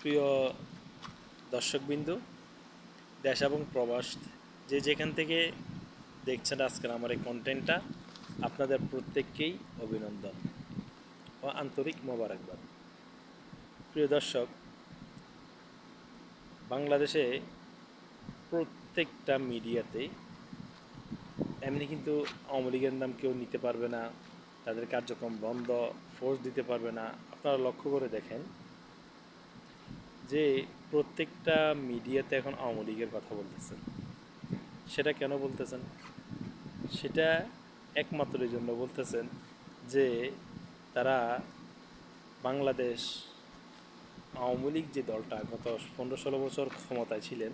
প্রিয় দর্শকবিন্দু, দেশ এবং প্রবাস যে যেখান থেকে দেখছেন আজকের আমার এই কন্টেন্টটা আপনাদের প্রত্যেককেই অভিনন্দন ও আন্তরিক মোবারকবাদ। প্রিয় দর্শক, বাংলাদেশে প্রত্যেকটা মিডিয়াতে এমনি কিন্তু আওয়ামী লীগের নাম কেউ নিতে পারবে না, তাদের কার্যক্রম বন্ধ ফোর্স দিতে পারবে না। আপনারা লক্ষ্য করে দেখেন যে প্রত্যেকটা মিডিয়াতে এখন আওয়ামী লীগের কথা বলতেছেন, সেটা কেন বলতেছেন? সেটা একমাত্র এই জন্য বলতেছেন যে তারা বাংলাদেশ আওয়ামী লীগ যে দলটা গত পনেরো ষোলো বছর ক্ষমতায় ছিলেন,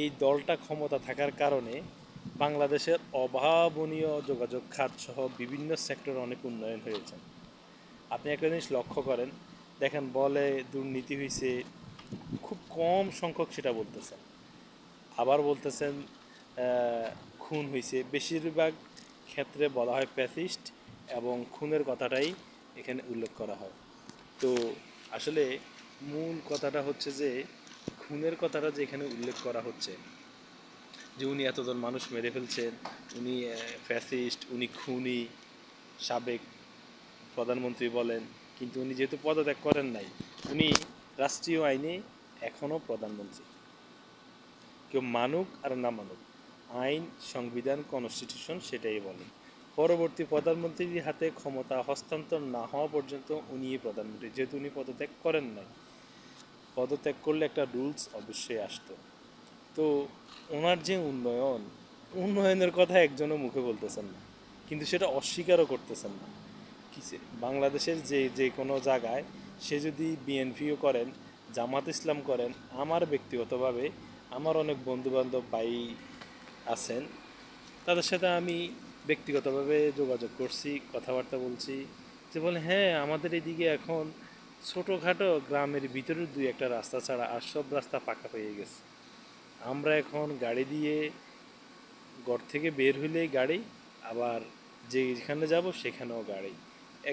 এই দলটা ক্ষমতা থাকার কারণে বাংলাদেশের অভাবনীয় যোগাযোগ খাত সহ বিভিন্ন সেক্টরে অনেক উন্নয়ন হয়েছে। আপনি একটা জিনিস লক্ষ্য করেন দেখেন, বলে দুর্নীতি হয়েছে খুব কম সংখ্যক সেটা বলতেছেন। আবার বলতেছেন খুন হয়েছে বেশিরভাগ ক্ষেত্রে বলা হয় প্যাথিস্ট এবং খুনের কথাটাই এখানে উল্লেখ করা হয়। তো আসলে মূল কথাটা হচ্ছে যে, খুনের কথাটা যে এখানে উল্লেখ করা হচ্ছে, যে উনি এতজন মানুষ মেরে ফেলছেন, উনি ফ্যাসিস্ট উনি খুনি, সাবেক প্রধানমন্ত্রী বলেন কিন্তু উনি যেহেতু পদত্যাগ করেন নাই, উনি রাষ্ট্রীয় আইনে এখনও প্রধানমন্ত্রী। কেউ মানুক আর না মানুক, আইন, সংবিধান কনস্টিটিউশন সেটাই বলে। পরবর্তী প্রধানমন্ত্রীর হাতে ক্ষমতা হস্তান্তর না হওয়া পর্যন্ত উনি প্রধানমন্ত্রী, যেহেতু উনি পদত্যাগ করেন নাই। পদত্যাগ করলে একটা রুলস অবশ্যই আসতো। তো ওনার যে উন্নয়ন, উন্নয়নের কথা একজনও মুখে বলতেছেন না, কিন্তু সেটা অস্বীকারও করতেছেন না। কিসে বাংলাদেশের যে যে কোনো জায়গায় সে যদি বিএনপিও করেন, জামাত ইসলাম করেন, আমার ব্যক্তিগতভাবে আমার অনেক বন্ধুবান্ধব ভাই আছেন, তাদের সাথে আমি ব্যক্তিগতভাবে যোগাযোগ করছি, কথাবার্তা বলছি, যে বলে হ্যাঁ আমাদের এদিকে এখন ছোটোখাটো গ্রামের ভিতরে দুই একটা রাস্তা ছাড়া আর সব রাস্তা পাকা হয়ে গেছে। আমরা এখন গাড়ি দিয়ে ঘর থেকে বের হইলেই গাড়ি, আবার যেখানে যাব সেখানেও গাড়ি।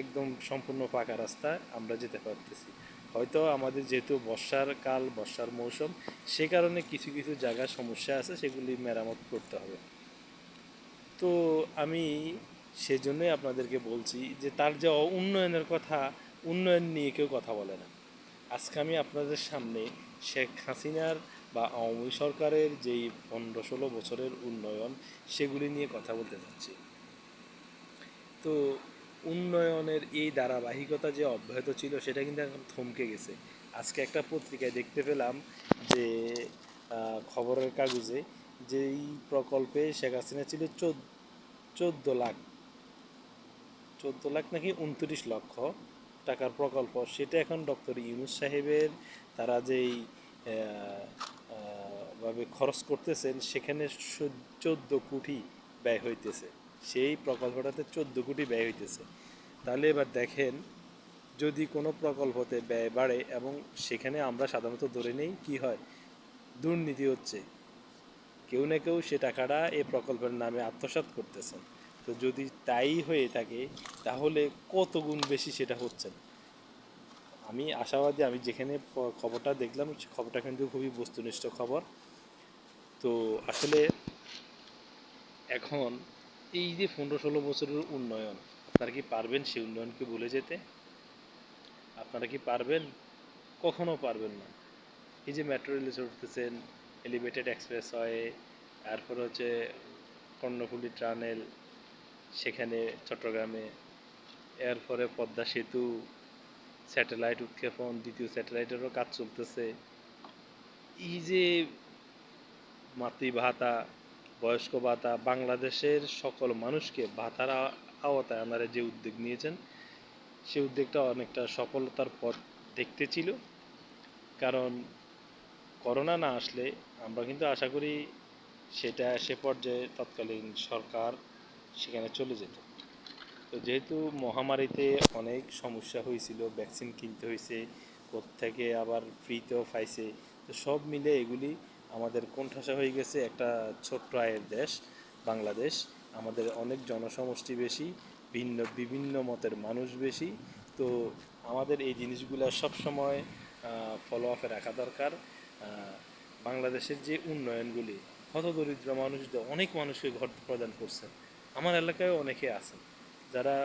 একদম সম্পূর্ণ পাকা রাস্তায় আমরা যেতে পারতেছি। হয়তো আমাদের যেহেতু বর্ষার কাল, বর্ষার মৌসুম, সে কারণে কিছু কিছু জায়গার সমস্যা আছে, সেগুলি মেরামত করতে হবে। তো আমি সেজন্যই আপনাদেরকে বলছি যে তার যে উন্নয়নের কথা, উন্নয়ন নিয়ে কেউ কথা বলে না। আজকে আমি আপনাদের সামনে শেখ হাসিনার বা আওয়ামী সরকারের যেই পনেরো ষোলো বছরের উন্নয়ন, সেগুলি নিয়ে কথা বলতে চাচ্ছি তো উন্নয়নের এই ধারাবাহিকতা যে অব্যাহত ছিল, সেটা কিন্তু এখন থমকে গেছে। আজকে একটা পত্রিকায় দেখতে পেলাম যে খবরের কাগজে যেই প্রকল্পে শেখ হাসিনা ছিল চোদ্দ লাখ চোদ্দ লাখ নাকি উনত্রিশ লক্ষ টাকার প্রকল্প। সেটা এখন ডক্টর ইউনুস সাহেবের, তারা যেই ভাবে খরচ করতেছেন, সেখানে চোদ্দ কোটি ব্যয় হইতেছে। সেই প্রকল্পটাতে চোদ্দ কোটি ব্যয় হইতেছে। তাহলে এবার দেখেন, যদি কোনো প্রকল্পতে ব্যয় বাড়ে এবং সেখানে আমরা সাধারণত ধরে নেই কি হয়, দুর্নীতি হচ্ছে। কেউ না কেউ সে টাকাটা এই প্রকল্পের নামে আত্মসাৎ করতেছেন। তো যদি তাই হয়ে থাকে, তাহলে কত গুণ বেশি সেটা হচ্ছে। আমি আশাবাদী, আমি যেখানে খবরটা দেখলাম, সে খবরটা কিন্তু খুবই বস্তুনিষ্ঠ খবর। তো আসলে এখন এই যে পনেরো ষোলো বছরের উন্নয়ন, আপনারা কি পারবেন সেই উন্নয়নকে ভুলে যেতে? আপনারা কি পারবেন? কখনো পারবেন না। এই যে মেট্রো রেলে চড়তেছেন এলিভেটেড এক্সপ্রেস হয় তারপর হচ্ছে কর্ণফুলী টানেল সেখানে চট্টগ্রামে, এরপরে পদ্মা সেতু স্যাটেলাইট উৎক্ষেপণ, দ্বিতীয় স্যাটেলাইটেরও কাজ চলতেছে। এই যে মাতৃভাতা বয়স্ক ভাতা বাংলাদেশের সকল মানুষকে ভাতার আওতায় আপনারা যে উদ্যোগ নিয়েছেন সেই উদ্যোগটা অনেকটা সফলতার পথ দেখতে ছিল। কারণ করোনা না আসলে আমরা কিন্তু আশা করি সেটা সে পর্যায়ে তৎকালীন সরকার সেখানে চলে যেত। তো যেহেতু মহামারীতে অনেক সমস্যা হয়েছিল, ভ্যাকসিন কিনতে হয়েছে থেকে আবার ফ্রিতেও পাইছে, তো সব মিলে এগুলি আমাদের কোণঠাসা হয়ে গেছে একটা ছোট্ট আয়ের দেশ, বাংলাদেশ। আমাদের অনেক জনসমষ্টি বেশি, ভিন্ন, বিভিন্ন মতের মানুষ বেশি। তো আমাদের এই জিনিসগুলো সবসময় ফলো আপে রাখা দরকার। বাংলাদেশের যে উন্নয়নগুলি হত দরিদ্র মানুষদের অনেক মানুষকে ঘর প্রদান করছেন আমার এলাকায় অনেকে আছেন, যারা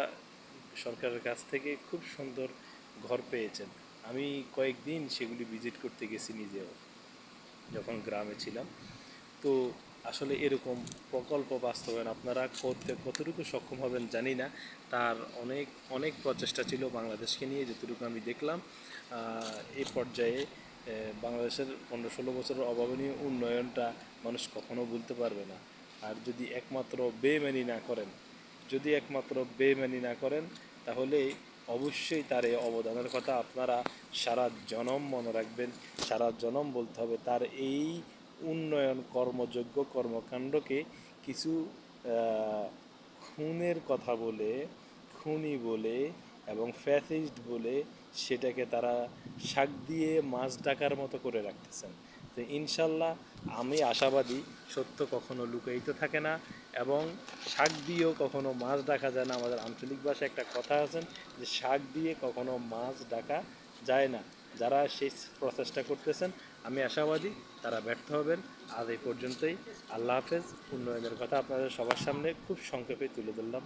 সরকারের কাছ থেকে খুব সুন্দর ঘর পেয়েছেন। আমি কয়েকদিন সেগুলি ভিজিট করতে গেছি নিজেও। যখন গ্রামে ছিলাম। তো আসলে এরকম প্রকল্প বাস্তবায়ন আপনারা করতে কতটুকু সক্ষম হবেন জানি না। তার অনেক অনেক প্রচেষ্টা ছিল বাংলাদেশকে নিয়ে যতটুকু আমি দেখলাম। এই পর্যায়ে বাংলাদেশের পনেরো ষোলো বছরের অভাবনীয় উন্নয়নটা মানুষ কখনো ভুলতে পারবে না। আর যদি একমাত্র বেমানি না করেন, যদি একমাত্র বেমানি না করেন, তাহলে অবশ্যই তার এই অবদানের কথা আপনারা সারা জনম মনে রাখবেন, সারা জনম বলতে হবে তার এই উন্নয়ন কর্মযোগ্য কর্মকাণ্ডকে কিছু খুনের কথা বলে, খুনি বলে এবং ফ্যাসিস্ট বলে সেটাকে তারা শাক দিয়ে মাছ ডাকার মতো করে রাখতেছেন। তো ইনশাল্লাহ আমি আশাবাদী সত্য কখনো লুকায়িত থাকে না। এবং শাক দিয়েও কখনো মাছ ডাকা যায় না। আমাদের আঞ্চলিক ভাষায় একটা কথা আছেন যে, শাক দিয়ে কখনো মাছ ডাকা যায় না। যারা সেই প্রচেষ্টা করতেছেন, আমি আশাবাদী তারা ব্যর্থ হবেন। আজ এই পর্যন্তই। আল্লাহ হাফেজ। উন্নয়নের কথা আপনাদের সবার সামনে খুব সংক্ষেপে তুলে ধরলাম।